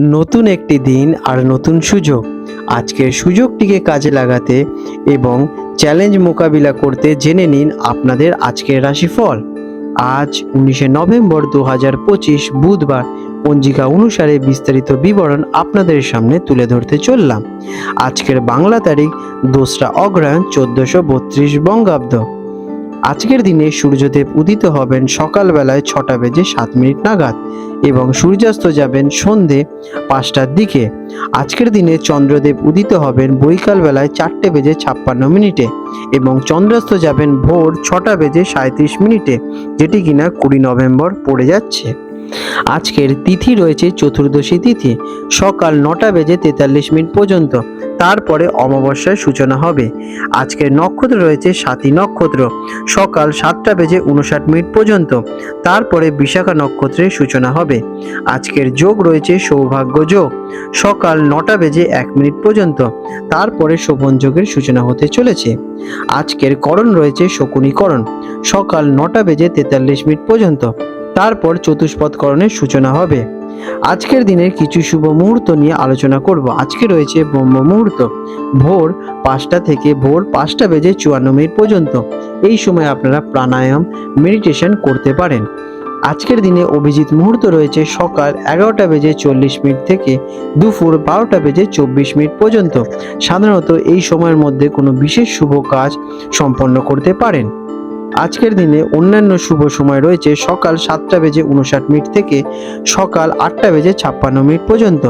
নতুন একটি দিন আর নতুন সুযোগ। আজকের সুযোগটিকে কাজে লাগাতে এবং চ্যালেঞ্জ মোকাবিলা করতে জেনে নিন আপনাদের আজকের রাশিফল। আজ উনিশে নভেম্বর দু হাজার পঁচিশ বুধবার। পঞ্জিকা অনুসারে বিস্তারিত বিবরণ আপনাদের সামনে তুলে ধরতে চললাম। আজকের বাংলা তারিখ দোসরা অগ্রহায়ণ চোদ্দশো বত্রিশ বঙ্গাব্দ। আজকের দিনে সূর্যদেব উদিত হবেন সকালবেলায় ছটা বেজে সাত মিনিট নাগাদ এবং সূর্যাস্ত যাবেন সন্ধে পাঁচটার দিকে। আজকের দিনে চন্দ্রদেব উদিত হবেন বৈকালবেলায় চারটে বেজে ছাপ্পান্ন মিনিটে এবং চন্দ্রাস্ত যাবেন ভোর ছটা বেজে সাঁত্রিশ মিনিটে, যেটি কিনা কুড়ি নভেম্বর পড়ে যাচ্ছে। আজকের তিথি রয়েছে চতুর্দশী তিথি। সকাল নটা বেজে তেতাল্লিশ মিনিট পর্যন্ত। তারপরে অমাবস্যার সূচনা হবে। আজকের নক্ষত্র রয়েছে সাতী নক্ষত্র। সকাল সাতটা বেজে উনষাট মিনিট পর্যন্ত। তারপরে বিশাখা নক্ষত্রের সূচনা হবে। আজকের যোগ রয়েছে সৌভাগ্য যোগ। সকাল নটা বেজে এক মিনিট পর্যন্ত। তারপরে শোভন যোগের সূচনা হতে চলেছে। আজকের করণ রয়েছে শকুনীকরণ। সকাল নটা বেজে তেতাল্লিশ মিনিট পর্যন্ত। তারপর চতুষ্পদকরণের সূচনা হবে। আজকের দিনের কিছু শুভ মুহূর্ত নিয়ে আলোচনা করব। আজকে রয়েছে ব্রহ্ম মুহূর্ত। ভোর পাঁচটা থেকে ভোর পাঁচটা বেজে চুয়ান্ন মিনিট পর্যন্ত। এই সময় আপনারা প্রাণায়াম মেডিটেশন করতে পারেন। আজকের দিনে অভিজিৎ মুহূর্ত রয়েছে সকাল এগারোটা বেজে চল্লিশ মিনিট থেকে দুপুর বারোটা বেজে চব্বিশ মিনিট পর্যন্ত। সাধারণত এই সময়ের মধ্যে কোনো বিশেষ শুভ কাজ সম্পন্ন করতে পারেন। আজকের দিনে অন্যান্য শুভ সময় রয়েছে সকাল সাতটা বেজে উনষাট মিনিট থেকে সকাল আটটা বেজে ছাপ্পান্ন মিনিট পর্যন্ত।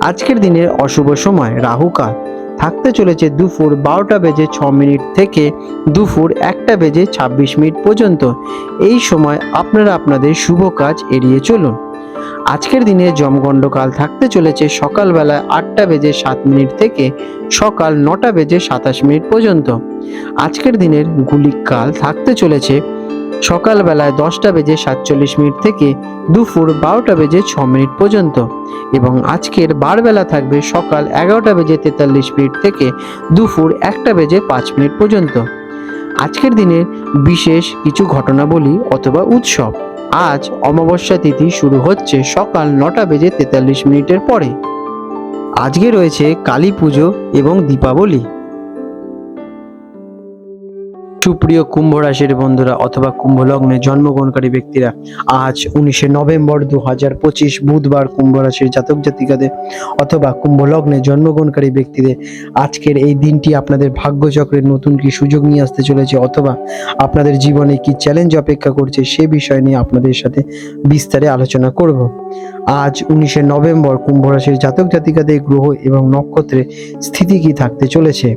আজকের দিনের অশুভ সময় রাহুকাল থাকতে চলেছে দুপুর বারোটা বেজে ছ মিনিট থেকে দুপুর একটা বেজে ছাব্বিশ মিনিট পর্যন্ত। এই সময় আপনারা আপনাদের শুভ কাজ এড়িয়ে চলুন। আজকের দিনে জমগণ্ডকাল থাকতে চলেছে সকালবেলায় আটটা বেজে সাত মিনিট থেকে সকাল নটা বেজে সাতাশ মিনিট পর্যন্ত। আজকের দিনের গুলিক কাল থাকতে চলেছে সকালবেলায় দশটা বেজে সাতচল্লিশ মিনিট থেকে দুপুর বারোটা বেজে ছ মিনিট পর্যন্ত এবং আজকের বারবেলা থাকবে সকাল এগারোটা বেজে তেতাল্লিশ মিনিট থেকে দুপুর একটা বেজে পাঁচ মিনিট পর্যন্ত। আজকের দিনের বিশেষ কিছু ঘটনাবলী অথবা উৎসব। আজ অমাবস্যা তিথি শুরু হচ্ছে সকাল নটা বেজে তেতাল্লিশ মিনিটের পরে। আজকে রয়েছে কালী পুজো এবং দীপাবলি। সুপ্রিয় কুম্ভ রাশির বন্ধুরা অথবা কুম্ভ লগ্নে জন্মগ্রহণকারী ব্যক্তিরা, আজ উনিশে নভেম্বর দু হাজার পঁচিশ বুধবার কুম্ভ রাশির জাতক জাতিকাদের অথবা কুম্ভ লগ্নে জন্মগ্রহণকারী ব্যক্তিদের আজকের এই দিনটি আপনাদের ভাগ্যচক্রের নতুন কি সুযোগ নিয়ে আসতে চলেছে অথবা আপনাদের জীবনে কি চ্যালেঞ্জ অপেক্ষা করছে সে বিষয় নিয়ে আপনাদের সাথে বিস্তারে আলোচনা করব। আজ উনিশে নভেম্বর কুম্ভ রাশির জাতক জাতিকাদের গ্রহ এবং নক্ষত্রে স্থিতি কি থাকতে চলেছে?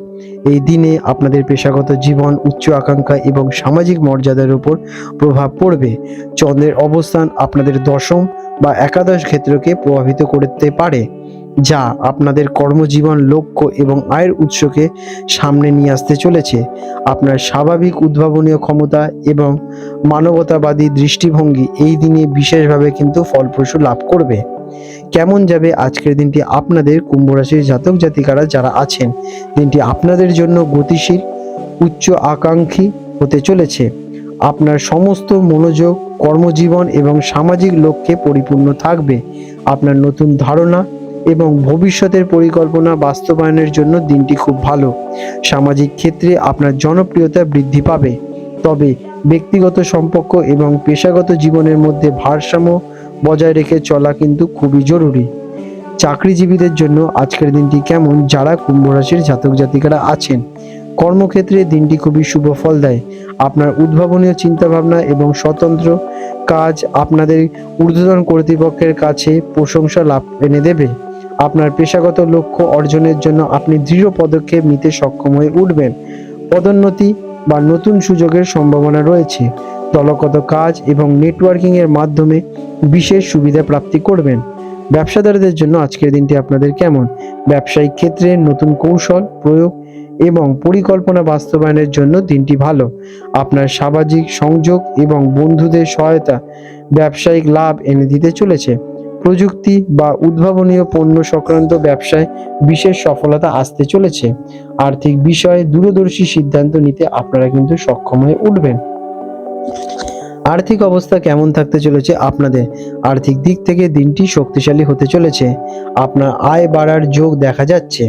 এই দিনে আপনাদের পেশাগত জীবন, উচ্চ আকাঙ্ক্ষা এবং সামাজিক মর্যাদার উপর প্রভাব পড়বে। চন্দ্রের অবস্থান আপনাদের দশম বা একাদশ ক্ষেত্রকে প্রভাবিত করতে পারে। যা আপনাদের কর্মজীবন, লক্ষ্য এবং আয়ের উৎসকে সামনে নিয়ে আসতে চলেছে। আপনার স্বাভাবিক উদ্ভাবনীয় ক্ষমতা এবং মানবতাবাদী দৃষ্টিভঙ্গি এই দিনে বিশেষভাবে কিন্তু ফলপ্রসূ লাভ করবে। কেমন যাবে আজকের দিনটি আপনাদের কুম্ভ রাশির জাতক জাতিকারা যারা আছেন, দিনটি আপনাদের জন্য গতিশীল, উচ্চ আকাঙ্ক্ষী হতে চলেছে। আপনার সমস্ত মনোযোগ, কর্মজীবন এবং সামাজিক লক্ষ্যে পরিপূর্ণ থাকবে। আপনার নতুন ধারণা এবং ভবিষ্যতের পরিকল্পনা বাস্তবায়নের জন্য দিনটি খুব ভালো। সামাজিক ক্ষেত্রে আপনার জনপ্রিয়তা বৃদ্ধি পাবে। তবে ব্যক্তিগত সম্পর্ক এবং পেশাগত জীবনের মধ্যে ভারসাম্য বজায় রেখে চলা কিন্তু খুবই জরুরি। চাকরিজীবীদের জন্য আজকের দিনটি কেমন যারা কুম্ভ রাশির জাতক জাতিকারা আছেন? কর্মক্ষেত্রে দিনটি খুবই শুভ ফল দেয়। আপনার উদ্ভাবনীয় চিন্তাভাবনা এবং স্বতন্ত্র কাজ আপনাদের ঊর্ধ্বতন কর্তৃপক্ষের কাছে প্রশংসা লাভ এনে দেবে। আপনার পেশাগত লক্ষ্য অর্জনের জন্য আপনি দৃঢ় পদক্ষেপ নিতে সক্ষম হয়ে উঠবেন। পদোন্নতি বা নতুন সুযোগের সম্ভাবনা রয়েছে। দলগত কাজ এবং নেটওয়ার্কিং এর মাধ্যমে বিশেষ সুবিধা প্রাপ্তি করবেন। ব্যবসাদারদের জন্য আজকের দিনটি আপনাদের কেমন? ব্যবসায়িক ক্ষেত্রে নতুন কৌশল, প্রয়োগ এবং পরিকল্পনা বাস্তবায়নের জন্য দিনটি ভালো। আপনার সামাজিক সংযোগ এবং বন্ধুদের সহায়তা ব্যবসায়িক লাভ এনে দিতে চলেছে। প্রযুক্তি বা উদ্ভাবনীয় পণ্য সংক্রান্ত ব্যবসায় বিশেষ সফলতা আসতে চলেছে। আর্থিক বিষয়ে দূরদর্শী সিদ্ধান্ত নিতে আপনারা কিন্তু সক্ষম হয়ে উঠবেন। আর্থিক অবস্থা কেমন থাকতে চলেছে আপনাদের? আর্থিক দিক থেকে দিনটি শক্তিশালী হতে চলেছে। আপনার আয় বাড়ার যোগ দেখা যাচ্ছে।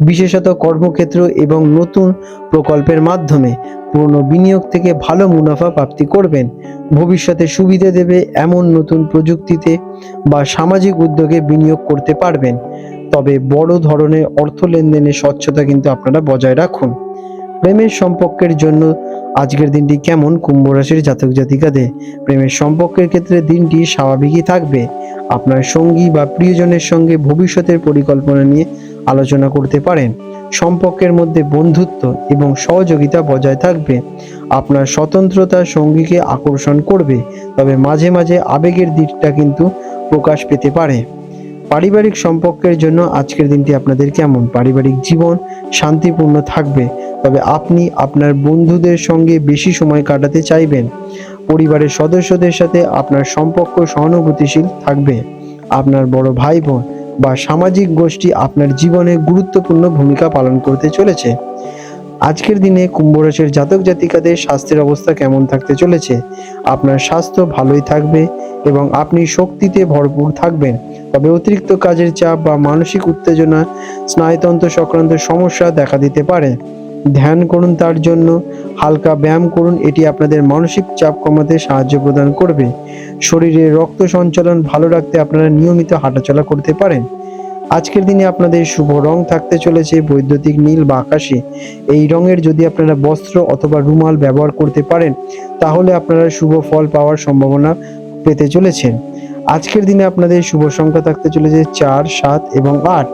বিশেষত কর্মক্ষেত্র এবং নতুন প্রকল্পের মাধ্যমে পুরনো বিনিয়োগ থেকে ভালো মুনাফা প্রাপ্তি করবেন। ভবিষ্যতে সুবিধে দেবে এমন নতুন প্রযুক্তিতে বা সামাজিক উদ্যোগে বিনিয়োগ করতে পারবেন। তবে বড় ধরনের অর্থ লেনদেনের স্বচ্ছতা কিন্তু আপনারা বজায় রাখুন। প্রেমের সম্পর্কের জন্য আজকের দিনটি কেমন? কুম্ভ রাশির জাতক জাতিকাদের প্রেমের সম্পর্কের ক্ষেত্রে দিনটি স্বাভাবিকই থাকবে। আপনার সঙ্গী বা প্রিয়জনের সঙ্গে ভবিষ্যতের পরিকল্পনা নিয়ে আলোচনা করতে পারেন। সম্পর্কের মধ্যে বন্ধুত্ব এবং সহযোগিতা বজায় থাকবে। আপনার স্বতন্ত্রতা সঙ্গীকে আকর্ষণ করবে। তবে মাঝে মাঝে আবেগের দিকটা কিন্তু প্রকাশ পেতে পারে। পারিবারিক সম্পর্কের জন্য আজকের দিনটি আপনাদের কেমন? পারিবারিক জীবন শান্তিপূর্ণ থাকবে। তবে আপনি আপনার বন্ধুদের সঙ্গে বেশি সময় কাটাতে চাইবেন। পরিবারের সদস্যদের সাথে আপনার সম্পর্ক সহানুভূতিশীল থাকবে। আপনার বড় ভাই বোন বা সামাজিক গোষ্ঠী আপনার জীবনে গুরুত্বপূর্ণ ভূমিকা পালন করতে চলেছে। আজকের দিনে কুম্ভ রাশির জাতক জাতিকাদের স্বাস্থ্যের অবস্থা কেমন থাকতে চলেছে? আপনার স্বাস্থ্য ভালোই থাকবে এবং আপনি শক্তিতে ভরপুর থাকবেন। তবে অতিরিক্ত কাজের চাপ বা মানসিক উত্তেজনা, স্নায়ুতন্ত্র সংক্রান্ত সমস্যা দেখা দিতে পারে। ধ্যান করুন তার জন্য। হালকা ব্যায়াম করুন, এটি আপনাদের মানসিক চাপ কমাতে সাহায্য প্রদান করবে। শরীরে রক্ত সঞ্চালন ভালো রাখতে আপনারা নিয়মিত হাঁটাচলা করতে পারেন। আজকের দিনে আপনাদের শুভ রং থাকতে চলেছে বৈদ্যুতিক নীল বা আকাশি। এই রঙের যদি আপনারা বস্ত্র অথবা রুমাল ব্যবহার করতে পারেন, তাহলে আপনারা শুভ ফল পাওয়ার সম্ভাবনা পেতে চলেছেন আজকের দিনে আপনাদের শুভ সংখ্যা থাকতে চলেছে চার, সাত এবং আট।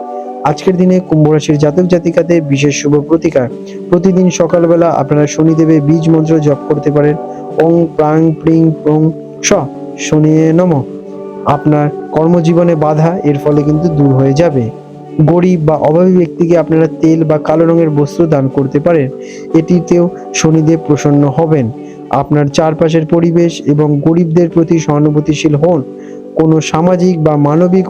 আজকের দিনে কুম্ভ রাশির জাতক জাতিকাদের বিশেষ শুভ প্রতিকার। প্রতিদিন সকালবেলা আপনারা শনিদেবের বীজ মন্ত্র জপ করতে পারেন। ওং প্রাং প্রিং, প্রং, স, শনি নম। আপনার কর্মজীবনে বাধা, এর ফলে কিন্তু দূর হয়ে যাবে। গরিব বা অভাবী ব্যক্তিকে আপনারা তেল বা কালো রঙের বস্ত্র দান করতে পারেন। এটিতেও শনিদেব প্রসন্ন হবেন। আপনার চারপাশের পরিবেশ এবং গরিবদের প্রতি সহানুভূতিশীল হন। কোনো সামাজিক বা মানবিক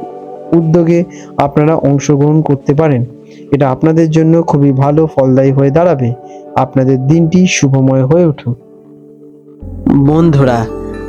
উদ্যোগে আপনারা অংশগ্রহণ করতে পারেন। এটা আপনাদের জন্য খুবই ভালো ফলদায়ী হয়ে দাঁড়াবে। আপনাদের দিনটি শুভময় হয়ে উঠুক। বন্ধুরা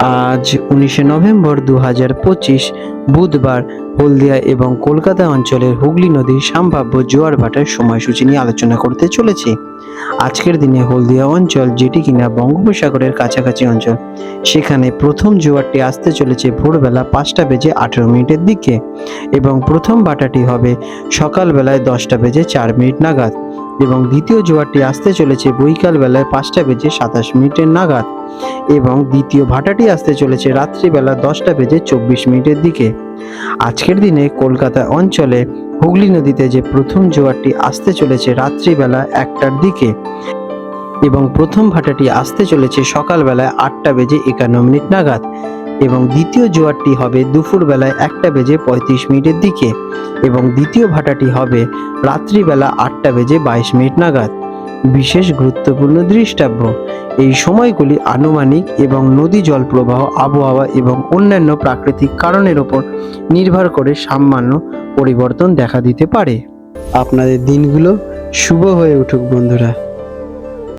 আজ উনিশে নভেম্বর দু হাজার পঁচিশ বুধবার হলদিয়া এবং কলকাতা অঞ্চলের হুগলি নদীর সম্ভাব্য জোয়ার ভাটার সময়সূচি নিয়ে আলোচনা করতে চলেছি। আজকের দিনে হলদিয়া অঞ্চল যেটি কিনা বঙ্গোপসাগরের কাছাকাছি অঞ্চল, সেখানে প্রথম জোয়ারটি আসতে চলেছে ভোরবেলা পাঁচটা বেজে আঠেরো মিনিটের দিকে এবং প্রথম ভাটাটি হবে সকালবেলায় দশটা বেজে চার মিনিট নাগাদ। এবং দ্বিতীয় জোয়ারটি আসতে চলেছে বৈকাল বেলায় পাঁচটা বেজে সাতাশ মিনিটের নাগাদ এবং দ্বিতীয় ভাটাটি আসতে চলেছে রাত্রিবেলা দশটা বেজে চব্বিশ মিনিটের দিকে। আজকের দিনে কলকাতা অঞ্চলে হুগলি নদীতে যে প্রথম জোয়ারটি আসতে চলেছে রাত্রিবেলা একটার দিকে এবং প্রথম ভাটাটি আসতে চলেছে সকালবেলায় আটটা বেজে একান্ন মিনিট নাগাদ। এবং দ্বিতীয় জোয়ারটি হবে দুপুরবেলায় একটা বেজে পঁয়ত্রিশ মিনিটের দিকে এবং দ্বিতীয় ভাটাটি হবে রাত্রিবেলা আটটা বেজে বাইশ মিনিট নাগাদ। বিশেষ গুরুত্বপূর্ণ দৃষ্টাব্য, এই সময়গুলি আনুমানিক এবং নদী জল প্রবাহ আবহাওয়া এবং অন্যান্য প্রাকৃতিক কারণের ওপর নির্ভর করে সামান্য পরিবর্তন দেখা দিতে পারে। আপনাদের দিনগুলো শুভ হয়ে উঠুক বন্ধুরা।